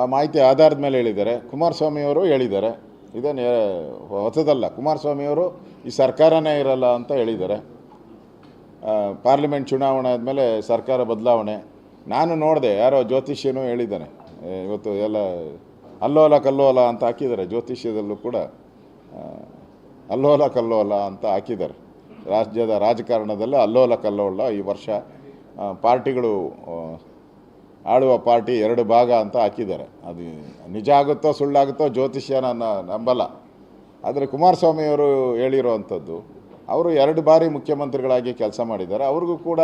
ಆ ಮಾಹಿತಿ ಆಧಾರದ ಮೇಲೆ ಹೇಳಿದ್ದಾರೆ. ಕುಮಾರಸ್ವಾಮಿಯವರು ಹೇಳಿದ್ದಾರೆ. ಇದೇ ಹೊಸದಲ್ಲ. ಕುಮಾರಸ್ವಾಮಿಯವರು ಈ ಸರ್ಕಾರನೇ ಇರಲ್ಲ ಅಂತ ಹೇಳಿದ್ದಾರೆ. ಪಾರ್ಲಿಮೆಂಟ್ ಚುನಾವಣೆ ಆದಮೇಲೆ ಸರ್ಕಾರ ಬದಲಾವಣೆ. ನಾನು ನೋಡಿದೆ, ಯಾರೋ ಜ್ಯೋತಿಷ್ಯನೂ ಹೇಳಿದ್ದಾನೆ. ಇವತ್ತು ಎಲ್ಲ ಅಲ್ಲೋಲ ಕಲ್ಲೋಲ ಅಂತ ಹಾಕಿದ್ದಾರೆ. ಜ್ಯೋತಿಷ್ಯದಲ್ಲೂ ಕೂಡ ಅಲ್ಲೋಲ ಕಲ್ಲೋಲ ಅಂತ ಹಾಕಿದ್ದಾರೆ. ರಾಜ್ಯದ ರಾಜಕಾರಣದಲ್ಲಿ ಅಲ್ಲೋಲ ಕಲ್ಲೋಲ ಈ ವರ್ಷ ಪಾರ್ಟಿಗಳು ಆಳುವ ಪಾರ್ಟಿ ಎರಡು ಭಾಗ ಅಂತ ಹಾಕಿದ್ದಾರೆ. ಅದು ನಿಜ ಆಗುತ್ತೋ ಸುಳ್ಳಾಗುತ್ತೋ ಜ್ಯೋತಿಷ್ಯ ನಾನು ನಂಬಲ್ಲ. ಆದರೆ ಕುಮಾರಸ್ವಾಮಿಯವರು ಹೇಳಿರೋ ಅಂಥದ್ದು ಅವರು ಎರಡು ಬಾರಿ ಮುಖ್ಯಮಂತ್ರಿಗಳಾಗಿ ಕೆಲಸ ಮಾಡಿದ್ದಾರೆ. ಅವ್ರಿಗೂ ಕೂಡ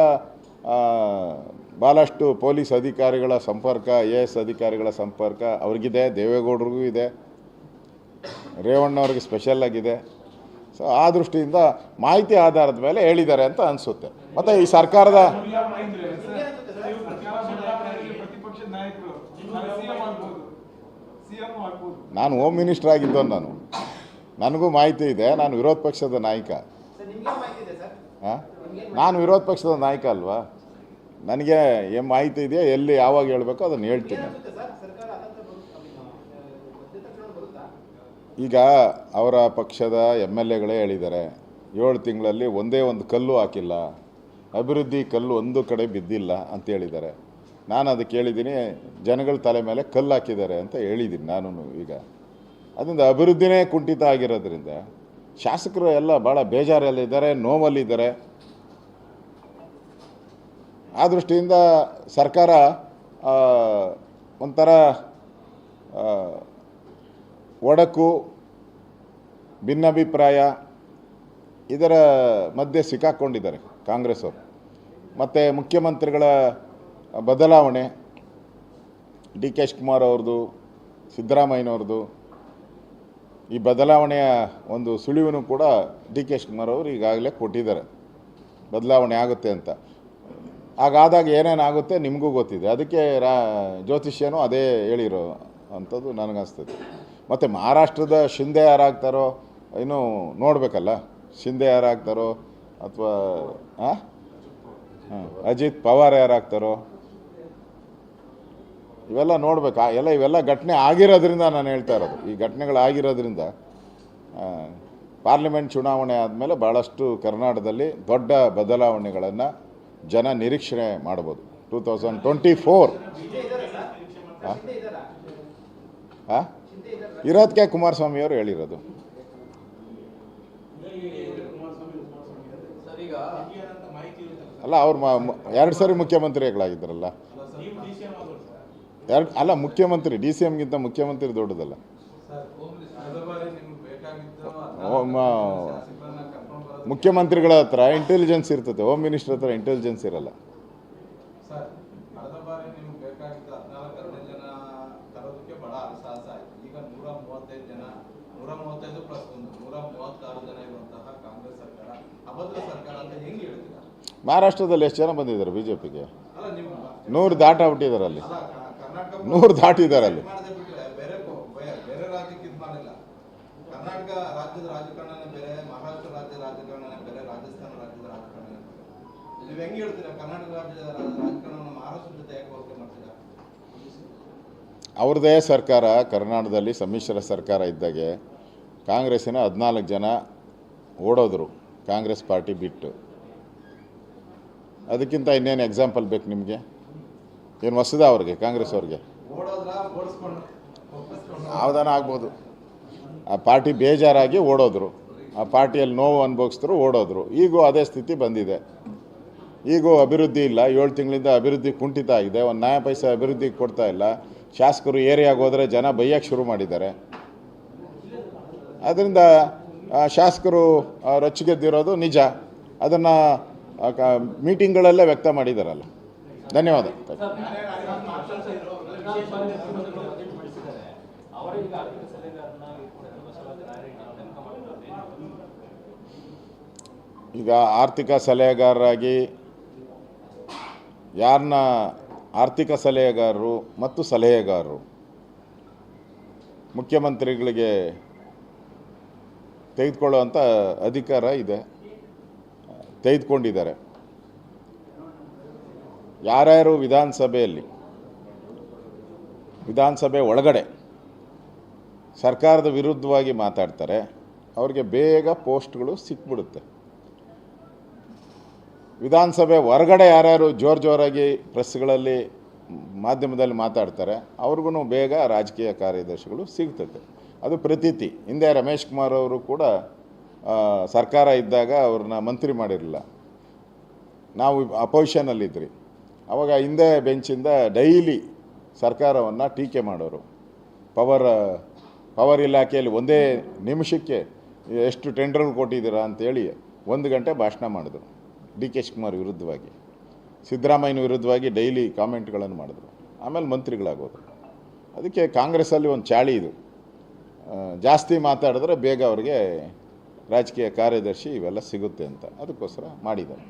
ಭಾಳಷ್ಟು ಪೊಲೀಸ್ ಅಧಿಕಾರಿಗಳ ಸಂಪರ್ಕ, ಎ ಎಸ್ ಅಧಿಕಾರಿಗಳ ಸಂಪರ್ಕ ಅವ್ರಿಗಿದೆ, ದೇವೇಗೌಡರಿಗೂ ಇದೆ, ರೇವಣ್ಣವ್ರಿಗೆ ಸ್ಪೆಷಲ್ ಆಗಿದೆ. ಸೊ ಆ ದೃಷ್ಟಿಯಿಂದ ಮಾಹಿತಿ ಆಧಾರದ ಮೇಲೆ ಹೇಳಿದ್ದಾರೆ ಅಂತ ಅನಿಸುತ್ತೆ. ಮತ್ತು ಈ ಸರ್ಕಾರದ ಪ್ರತಿಪಕ್ಷದ ನಾಯಕರು. ಸಿಎಂ ಆಗ್ಬೋದು. ಸಿಎಂ ಆಗ್ಬೋದು. ನಾನು ಹೋಮ್ ಮಿನಿಸ್ಟರ್ ಆಗಿದ್ದವನು ನಾನು. ನನಗೂ ಮಾಹಿತಿ ಇದೆ ನಾನು ವಿರೋಧ ಪಕ್ಷದ ನಾಯಕ. ಸರ್ ನಿಮ್ಗೆ ಮಾಹಿತಿ ಇದೆ ಸರ್? ನಾನು ವಿರೋಧ ಪಕ್ಷದ ನಾಯಕ ಅಲ್ವಾ? ನನಗೆ ಏನು ಮಾಹಿತಿ ಇದೆಯಾ ಎಲ್ಲಿ ಯಾವಾಗ ಹೇಳಬೇಕು ಅದನ್ನು ಹೇಳ್ತೀನಿ. ಈಗ ಅವರ ಪಕ್ಷದ ಎಂ ಎಲ್ ಎಗಳೇ ಹೇಳಿದ್ದಾರೆ. ಏಳು ತಿಂಗಳಲ್ಲಿ ಒಂದೇ ಒಂದು ಕಲ್ಲು ಹಾಕಿಲ್ಲ. ಅಭಿವೃದ್ಧಿ ಕಲ್ಲು ಒಂದು ಕಡೆ ಬಿದ್ದಿಲ್ಲ ಅಂತ ಹೇಳಿದ್ದಾರೆ. ನಾನು ಅದಕ್ಕೆ ಹೇಳಿದ್ದೀನಿ ಜನಗಳ ತಲೆ ಮೇಲೆ ಕಲ್ಲು ಹಾಕಿದ್ದಾರೆ ಅಂತ ಹೇಳಿದ್ದೀನಿ ನಾನು ಈಗ. ಅದರಿಂದ ಅಭಿವೃದ್ಧಿನೇ ಕುಂಠಿತ ಆಗಿರೋದ್ರಿಂದ ಶಾಸಕರು ಎಲ್ಲ ಭಾಳ ಬೇಜಾರಲ್ಲಿದ್ದಾರೆ ನೋವಲ್ಲಿದ್ದಾರೆ ಆ ದೃಷ್ಟಿಯಿಂದ ಸರ್ಕಾರ ಒಂಥರ ಒಡಕು, ಭಿನ್ನಾಭಿಪ್ರಾಯ ಇದರ ಮಧ್ಯೆ ಸಿಕ್ಕಾಕ್ಕೊಂಡಿದ್ದಾರೆ ಕಾಂಗ್ರೆಸ್ ಅವರು ಮತ್ತು ಮುಖ್ಯಮಂತ್ರಿಗಳ ಬದಲಾವಣೆ, ಡಿ ಕೆ ಶಿವಕುಮಾರ್ ಅವ್ರದ್ದು, ಸಿದ್ದರಾಮಯ್ಯನವ್ರದ್ದು, ಈ ಬದಲಾವಣೆಯ ಒಂದು ಸುಳಿವನ್ನು ಕೂಡ ಡಿ ಕೆ ಶಿವಕುಮಾರ್ ಅವರು ಈಗಾಗಲೇ ಕೊಟ್ಟಿದ್ದಾರೆ. ಬದಲಾವಣೆ ಆಗುತ್ತೆ ಅಂತ. ಹಾಗಾದಾಗ ಏನೇನಾಗುತ್ತೆ ನಿಮಗೂ ಗೊತ್ತಿದೆ. ಅದಕ್ಕೆ ರಾ, ಜ್ಯೋತಿಷ್ಯನೂ ಅದೇ ಹೇಳಿರೋ ಅಂಥದ್ದು ನನಗನ್ಸ್ತದೆ. ಮತ್ತು ಮಹಾರಾಷ್ಟ್ರದ ಶಿಂದೆ ಯಾರಾಗ್ತಾರೋ, ಇನ್ನೂ ನೋಡಬೇಕಲ್ಲ. ಶಿಂದೆ ಯಾರಾಗ್ತಾರೋ, ಅಥವಾ ಹಾಂ, ಅಜಿತ್ ಪವಾರ್ ಯಾರಾಗ್ತಾರೋ ಇವೆಲ್ಲ ನೋಡ್ಬೇಕು. ಎಲ್ಲ ಇವೆಲ್ಲ ಘಟನೆ ಆಗಿರೋದ್ರಿಂದ ನಾನು ಹೇಳ್ತಾ ಇರೋದು. ಈ ಘಟನೆಗಳು ಆಗಿರೋದ್ರಿಂದ ಪಾರ್ಲಿಮೆಂಟ್ ಚುನಾವಣೆ ಆದಮೇಲೆ ಭಾಳಷ್ಟು ಕರ್ನಾಟಕದಲ್ಲಿ ದೊಡ್ಡ ಬದಲಾವಣೆಗಳನ್ನು ಜನ ನಿರೀಕ್ಷಣೆ ಮಾಡ್ಬೋದು. Two thousand twenty four. ಹಾಂ ಇರೋದಕ್ಕೆ ಕುಮಾರಸ್ವಾಮಿಯವರು ಹೇಳಿರೋದು. ಅಲ್ಲ, ಅವ್ರು ಎರಡು ಸಾರಿ ಮುಖ್ಯಮಂತ್ರಿಗಳಾಗಿದ್ದಾರಲ್ಲ ಎರಡು ಅಲ್ಲ ಮುಖ್ಯಮಂತ್ರಿ ಡಿ ಸಿ ಎಮ್ಗಿಂತ ಮುಖ್ಯಮಂತ್ರಿ ದೊಡ್ಡದಲ್ಲ. ಮುಖ್ಯಮಂತ್ರಿಗಳ ಹತ್ರ ಇಂಟೆಲಿಜೆನ್ಸ್ ಇರ್ತದೆ ಹೋಮ್ ಮಿನಿಸ್ಟರ್ ಹತ್ರ ಇಂಟೆಲಿಜೆನ್ಸ್ ಇರಲ್ಲ. ಮಹಾರಾಷ್ಟ್ರದಲ್ಲಿ ಎಷ್ಟು ಜನ ಬಂದಿದ್ದಾರೆ ಬಿಜೆಪಿಗೆ? ನೂರು ದಾಟಾಬಿಟ್ಟಿದ್ದಾರೆ ಅಲ್ಲಿ ಅಲ್ಲ. ನೂರು ದಾಟಿದ್ದಾರೆ ಅಲ್ಲಿ ಅವ್ರದ್ದೇ ಸರ್ಕಾರ, ಕರ್ನಾಟಕದಲ್ಲಿ ಸಮ್ಮಿಶ್ರ ಸರ್ಕಾರ ಇದ್ದಾಗೆ ಕಾಂಗ್ರೆಸ್ಸಿನ ಹದಿನಾಲ್ಕು ಜನ ಓಡೋದ್ರು, ಕಾಂಗ್ರೆಸ್ ಪಾರ್ಟಿ ಬಿಟ್ಟು. ಅದಕ್ಕಿಂತ ಇನ್ನೇನು ಎಕ್ಸಾಂಪಲ್ ಬೇಕು ನಿಮಗೆ? ಏನು ಹೊಸದ ಅವ್ರಿಗೆ, ಕಾಂಗ್ರೆಸ್ ಅವ್ರಿಗೆ? ಒಪ್ಪಿಸ್ಕೊಂಡು ಆಗ್ಬೋದು. ಆ ಪಾರ್ಟಿ ಬೇಜಾರಾಗಿ ಓಡೋದ್ರು. ಆ ಪಾರ್ಟಿಯಲ್ಲಿ ನೋವು ಅನುಭವಿಸಿದ್ರು, ಓಡೋದ್ರು. ಈಗೂ ಅದೇ ಸ್ಥಿತಿ ಬಂದಿದೆ. ಈಗೂ ಅಭಿವೃದ್ಧಿ ಇಲ್ಲ. ಏಳು ತಿಂಗಳಿಂದ ಅಭಿವೃದ್ಧಿ ಕುಂಠಿತ ಆಗಿದೆ. ಒಂದು ನ್ಯಾಯ ಪೈಸೆ ಅಭಿವೃದ್ಧಿ ಕೊಡ್ತಾ ಇಲ್ಲ. ಶಾಸಕರು ಏರಿಯಾಗೆ ಹೋದರೆ ಜನ ಬೈಯಕ್ಕೆ ಶುರು ಮಾಡಿದ್ದಾರೆ. ಅದರಿಂದ ಶಾಸಕರು ರೊಚ್ಚಿಗೆದ್ದಿರೋದು ನಿಜ. ಅದನ್ನು ಮೀಟಿಂಗ್ಗಳಲ್ಲೇ ವ್ಯಕ್ತ ಮಾಡಿದಾರಲ್ಲ. ಧನ್ಯವಾದ. ಈಗ ಆರ್ಥಿಕ ಸಲಹೆಗಾರರಾಗಿ ಯಾರನ್ನ ಆರ್ಥಿಕ ಸಲಹೆಗಾರರು ಮತ್ತು ಸಲಹೆಗಾರರು? ಮುಖ್ಯಮಂತ್ರಿಗಳಿಗೆ ತೆಗೆದುಕೊಳ್ಳುವಂಥ ಅಧಿಕಾರ ಇದೆ. ತೆಗೆದುಕೊಂಡಿದ್ದಾರೆ. ಯಾರ್ಯಾರು ವಿಧಾನಸಭೆಯಲ್ಲಿ, ವಿಧಾನಸಭೆ ಒಳಗಡೆ ಸರ್ಕಾರದ ವಿರುದ್ಧವಾಗಿ ಮಾತಾಡ್ತಾರೆ, ಅವ್ರಿಗೆ ಬೇಗ ಪೋಸ್ಟ್ಗಳು ಸಿಕ್ಬಿಡುತ್ತೆ. ವಿಧಾನಸಭೆ ಹೊರಗಡೆ ಯಾರ್ಯಾರು ಜೋರು ಜೋರಾಗಿ ಪ್ರೆಸ್ಗಳಲ್ಲಿ, ಮಾಧ್ಯಮದಲ್ಲಿ ಮಾತಾಡ್ತಾರೆ ಅವ್ರಿಗೂ ಬೇಗ ರಾಜಕೀಯ ಕಾರ್ಯದರ್ಶಿಗಳು ಸಿಗ್ತದೆ. ಅದು ಪ್ರತೀತಿ. ಹಿಂದೆ ರಮೇಶ್ ಕುಮಾರ್ ಅವರು ಕೂಡ ಸರ್ಕಾರ ಇದ್ದಾಗ ಅವ್ರನ್ನ ಮಂತ್ರಿ ಮಾಡಿರಲಿಲ್ಲ. ನಾವು ಅಪೋಸಿಷನಲ್ಲಿದ್ರಿ. ಅವಾಗ ಹಿಂದೆ ಬೆಂಚಿಂದ ಡೈಲಿ ಸರ್ಕಾರವನ್ನು ಟೀಕೆ ಮಾಡೋರು. ಪವರ್ ಪವರ್ ಇಲಾಖೆಯಲ್ಲಿ ಒಂದೇ ನಿಮಿಷಕ್ಕೆ ಎಷ್ಟು ಟೆಂಡರ್ಗಳು ಕೊಟ್ಟಿದ್ದೀರಾ ಅಂತೇಳಿ ಒಂದು ಗಂಟೆ ಭಾಷಣ ಮಾಡಿದ್ರು. ಡಿ ಕೆ ಶಿವಕುಮಾರ್ ವಿರುದ್ಧವಾಗಿ. ಸಿದ್ದರಾಮಯ್ಯನ ವಿರುದ್ಧವಾಗಿ ಡೈಲಿ ಕಾಮೆಂಟ್ಗಳನ್ನು ಮಾಡಿದ್ರು. ಆಮೇಲೆ ಮಂತ್ರಿಗಳಾಗೋದು ಅದಕ್ಕೆ ಕಾಂಗ್ರೆಸ್ಸಲ್ಲಿ ಒಂದು ಚಾಳಿ ಇದು. ಜಾಸ್ತಿ ಮಾತಾಡಿದ್ರೆ ಬೇಗ ಅವರಿಗೆ ರಾಜಕೀಯ ಕಾರ್ಯದರ್ಶಿ ಇವೆಲ್ಲ ಸಿಗುತ್ತೆ ಅಂತ. ಅದಕ್ಕೋಸ್ಕರ ಮಾಡಿದ್ದಾರೆ.